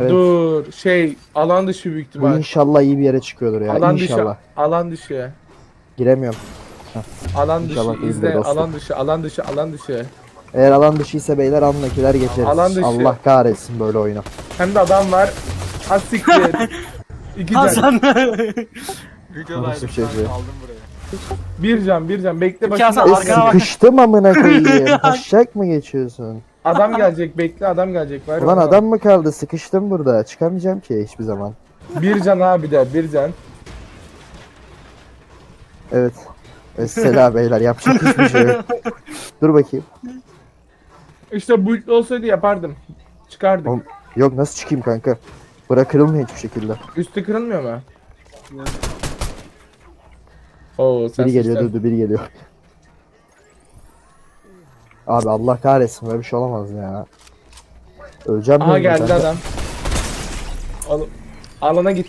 Evet. Dur şey alan dışı büyük Bu ihtimal. inşallah iyi bir yere çıkıyordur ya. Alan inşallah. dışı. Alan dışı. Giremiyorum. Alan İnşallah dışı. değildir izle dostum. alan dışı. Alan dışı. Alan dışı. Eğer alan dışıysa beyler anlakiler geçeriz. Alan dışı. Allah kahretsin böyle oyunu. Hem de adam var. Az siktir. İki can. Hasan. Nasıl bir şey aldım buraya. Bir can bir can. Bekle başında. Hasan, E, arkana bak. sıkıştım amına koyayım. Taşacak mı geçiyorsun? Adam gelecek. Bekle adam gelecek. Ver Ulan adam mı kaldı? Sıkıştım burada. Çıkamayacağım ki hiçbir zaman. Bir can abi de. Bir can. Evet. Mesela beyler yapacak hiçbir şey yok. Dur bakayım. İşte bu olsaydı yapardım. Çıkardık. Oğlum, Yok nasıl çıkayım kanka? Bura kırılmıyor hiçbir şekilde. Üstü kırılmıyor mu? Oo sen Biri geliyor sıçtın. dur dur biri geliyor. Abi Allah kahretsin böyle bir şey olamaz ya. Öleceğim Aha ben geldi zaten. adam. Oğlum, alana gitti.